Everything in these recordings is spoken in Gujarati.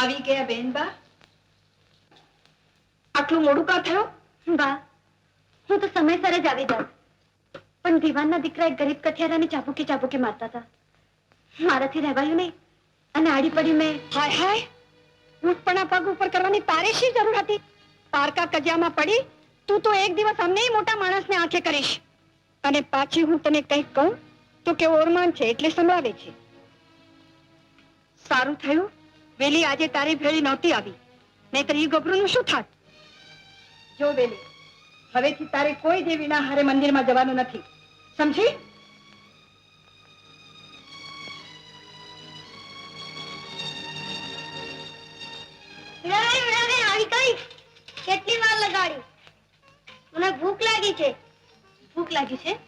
આવી ગયા બેનબા આટલું મોડું કા થયું? બા હું તો સમયસર જ આવી જાઉં. પણ દીવાનના દીકરા એક ગરીબ કઠિયારાને ચાબુકી ચાબુકી મારતા હતા. મારાથી રહેવાયું નહીં અને આડી પડી મેં હાય હાય. ઊંટપણા પગ ઉપર કરવાની તારે શી જરૂર હતી? પારકા કજિયામાં પડી તું તો એક દિવસ અમને મોટા માણસને આંખે કરીશ. અને પાછી હું તને કંઈક કહું તો કે ઓરમાન છે એટલે સંભળાવે છે. સારું થયું. વેલી આજે તારી ભેળી નહોતી આવી. નહીતર ઈ ગભરું શું થાત? જો વેલી હવેથી તારે કોઈ દેવીના હારે મંદિરમાં જવાનું નથી. સમજી? કેટલી વાર લગાડી? મને ભૂખ લાગી છે. ભૂખ લાગી છે?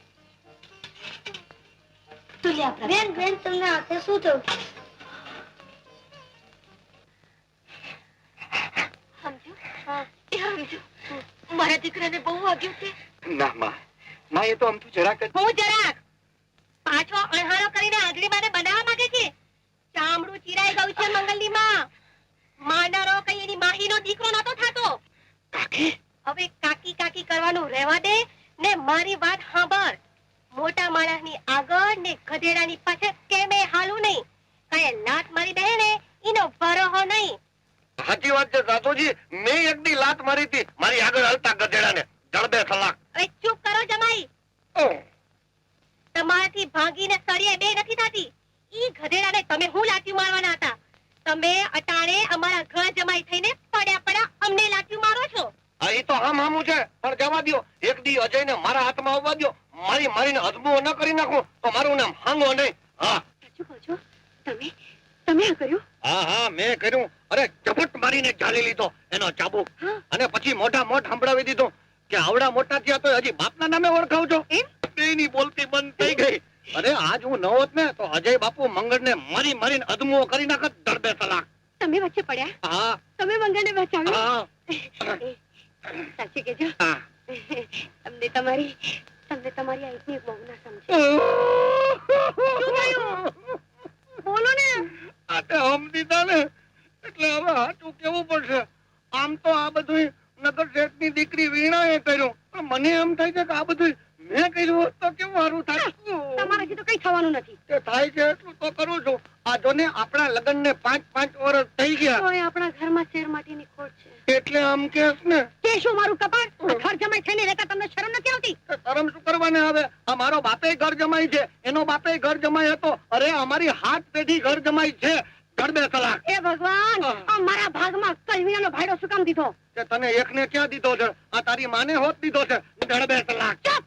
બેન બેન તમને હાથે શું થયું? મારા દીકરાને બહુ વાગ્યું છે. ના માં. માં એ તો આમ તો જરાક હું જરાક. પાછો અણહારો કરીને આગલી માને બનાવવા માંગે છે. ચામડું ચીરાઈ ગયું છે મંગલની માં માનારો કઈ એની માહીનો દીકરો નતો થાતો. કાકી? હવે કાકી કાકી કરવાનું રહેવા દે ને મારી વાત સાંભળ. મોટા માણસની આગળ ને ગધેડાની પાછળ કેમે હાલું નહીં કઈ લાત મારી દે ને એનો ભરોહો નહીં સાચી વાત છે સાધુજી મેં એક દી લાત મારી હતી. મારી આગળ હલતા ગધેડાને. જડબે સલાક અરે ચૂપ કરો જમાઈ. તમારાથી ભાગીને સળિયે બે નથી થતી. ઈ ગધેડાને તમે હું લાઠી મારવાના હતા? તમે અટાણે અમારા ઘર જમાઈ થઈને પડ્યા પડ્યા અમને લાઠી મારો છો? એ તો હામ હામું છે. પણ જવા દ્યો. એક દી અજયને મારા હાથમાં આવવા દ્યો. મારી મારીને અજમો ન કરી નાખું. તો મારું નામ હાંગો નહીં. હા. સાચું કહો છો તમે તમે આ કર્યું? હા હા મેં કર્યું. અરે ચપટ મારીને ઝાલી લીધો એનો ચાબુક અને પછી મોઢા મોઢ સંભળાવી દીધો કે આવડા મોટા થયા તો હજી બાપના નામે ઓળખાવ છો? બેયની બોલતી બંધ થઈ ગઈ. અરે આજ હું ન હોત ને તો અજય બાપુ મંગળને મારી મરીને અધમો કરી નાખત દડબે સલાક તમે વચ્ચે પડ્યા? હા. તમે મંગળને બચાવ્યો? હા. સાચી કેજો હા. તમને તમારી તમને તમારી આઈની બહુ ના સમજે બોલો ને આ તે હમ દીધા ને એટલે હવે હાચું કેવું પડશે? આમ તો આ બધું નગર શેઠની દીકરી વીણાએ કર્યું. પણ મને એમ થાય છે કે આ બધું મેં કર્યું હોત તો કેવું સારું થાય તમારાથી તો કઈ થવાનું નથી. તે થાય છે એટલું તો કરું છું. આ જો ને આપણા લગ્ન ને પાંચ પાંચ વર્ષ થઈ ગયા. તો આપણા ઘરમાં શેર માટીની ખોટ છે. એટલે આમ કેસ ને. તે શું મારું કપાટ ઘર જમાઈ થઈને રહેતા તમને શરમ નથી આવતી? શરમ શું કરવાને આવે આ મારો બાપે ઘર જમાઈ છે. એનો બાપે ઘર જમાઈ હતો. અરે અમારી હાથ પેઢી ઘર જમાઈ છે. ગડબે સલાક એ ભગવાન. આ મારા ભાગમાં કલવીનાનો ભાઈડો શું કામ દીધો? તે તને એકને ક્યાં દીધો છે? આ તારી માને હોત દીધો છે. ગડબે સલાક ચૂપ!